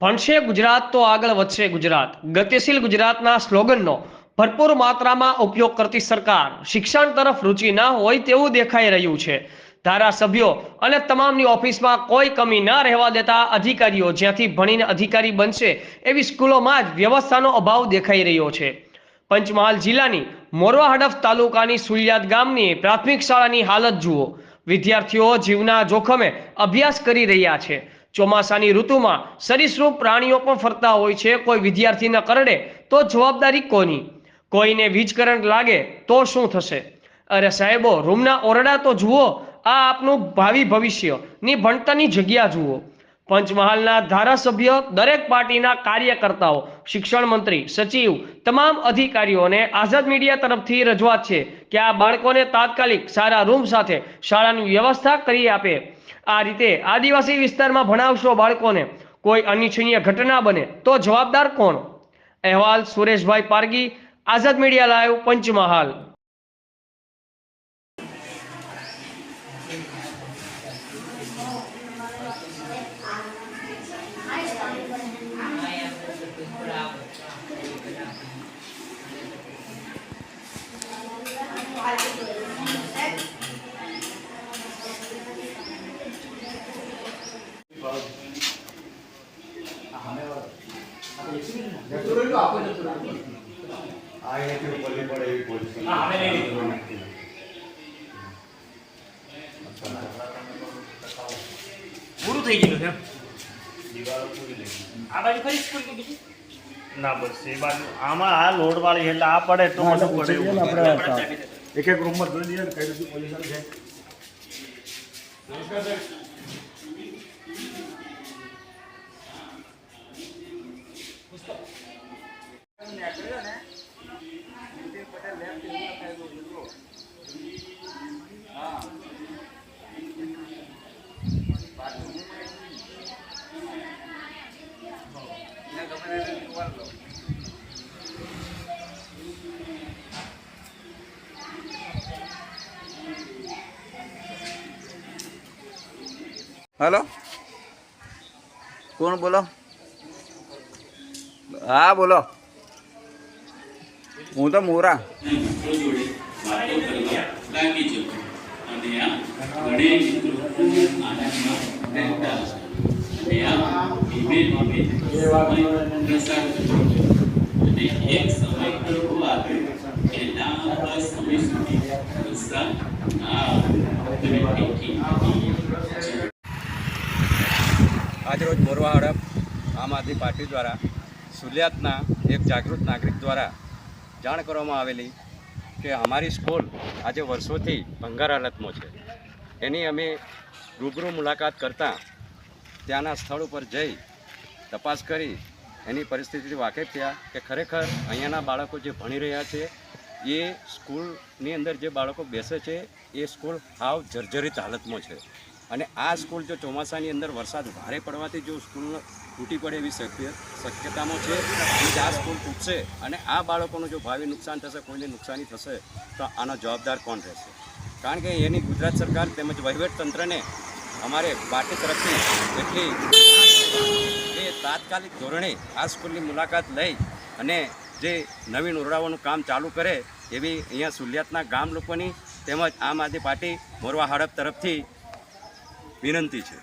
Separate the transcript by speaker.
Speaker 1: ભણશે ગુજરાત તો આગળ વધશે ગુજરાત. ગતિશીલ ગુજરાતના સ્લોગનનો ભરપૂર માત્રામાં ઉપયોગ કરતી સરકાર. શિક્ષણ તરફ રુચિ ના હોય તેવું દેખાઈ રહ્યું છે. ધારાસભ્યો અને તમામની ઓફિસમાં કોઈ કમી ન રહેવા દેતા અધિકારીઓ જ્યાંથી ભણીને અધિકારી બનશે એવી સ્કૂલોમાં જ વ્યવસ્થાનો અભાવ દેખાઈ રહ્યો છે. પંચમહાલ જિલ્લાની મોરવા હડફ તાલુકાની સુલિયાદ ગામની પ્રાથમિક શાળાની હાલત જુઓ. વિદ્યાર્થીઓ જીવના જોખમે અભ્યાસ કરી રહ્યા છે. ચોમાસાની ઋતુમાં સરીસૃપ પ્રાણીઓ પણ ફરતા હોય છે, કોઈ વિદ્યાર્થીના કરડે તો જવાબદારી કોની? કોઈને વીજ કરંટ લાગે તો શું થશે? અરે સાહેબો, રૂમના ઓરડા તો જુઓ, આ આપનું ભાવિ ભવિષ્ય, ની ભણતરની જગ્યા જુઓ. પંચમહાલના ધારાસભ્ય દરેક પાર્ટીના કાર્યકર્તાઓ, શિક્ષણ મંત્રી, સચિવ, તમામ અધિકારીઓને આઝાદ મીડિયા તરફથી રજૂઆત છે કે આ બાળકોને તાત્કાલિક સારા રૂમ સાથે શાળાની વ્યવસ્થા કરી આપે. આ રીતે આદિવાસી વિસ્તારમાં ભણાવશો બાળકોને કોઈ અનિચ્છનીય ઘટના બને તો જવાબદાર કોણ? અહેવાલ સુરેશભાઈ પારગી, આઝાદ મીડિયા લાઈવ, પંચમહાલ.
Speaker 2: આ પડે એવી પોઝિશન.
Speaker 3: પૂરું થઈ ગયું છે. આ બાજુ ખરી સ્કૂલ કે બીજી?
Speaker 4: ના બસ એ બાજુ. આમાં આ લોડ વાળી એટલે આ પડે તો પડે
Speaker 3: આપણે
Speaker 4: એક એક રૂમમાં જોઈ લઈએ કઈ પોઝિશન છે.
Speaker 5: હલો કોણ બોલો? હા બોલો. હું તો મોરા.
Speaker 6: ઘણે રોજ ધીમે પ્રસાર
Speaker 7: મોરવા હડપ આમ આદમી પાર્ટી દ્વારા સુલિયાતના એક જાગૃત નાગરિક દ્વારા જાણ કરવામાં આવેલી કે અમારી સ્કૂલ આજે વર્ષોથી ભંગાર હાલતમાં છે એની અમે રૂબરૂ મુલાકાત કરતાં ત્યાંના સ્થળ ઉપર જઈ તપાસ કરી એની પરિસ્થિતિથી વાકેફ થયા કે ખરેખર અહીંયાના બાળકો જે ભણી રહ્યા છે, એ સ્કૂલની અંદર જે બાળકો બેસે છે, એ સ્કૂલ હાવ જર્જરિત હાલતમાં છે. અને આ સ્કૂલ જો ચોમાસાની અંદર વરસાદ ભારે પડવાથી જો સ્કૂલ તૂટી પડે એવી શક્ય, શક્યતામાં છે કે આ સ્કૂલ તૂટશે અને આ બાળકોનું જો ભાવિ નુકસાન થશે, કોઈને નુકસાની થશે, તો આનો જવાબદાર કોણ રહેશે? કારણ કે એની ગુજરાત સરકાર તેમજ વહીવટતંત્રને અમારે પાર્ટી તરફથી એટલી એ તાત્કાલિક ધોરણે આ સ્કૂલની મુલાકાત લઈ અને જે નવીન ઓરડાઓનું કામ ચાલુ કરે એવી અહીંયા સુલિયાતના ગામ લોકોની તેમજ આમ આદમી પાર્ટી મોરવા હડપ તરફથી વિનંતી છે.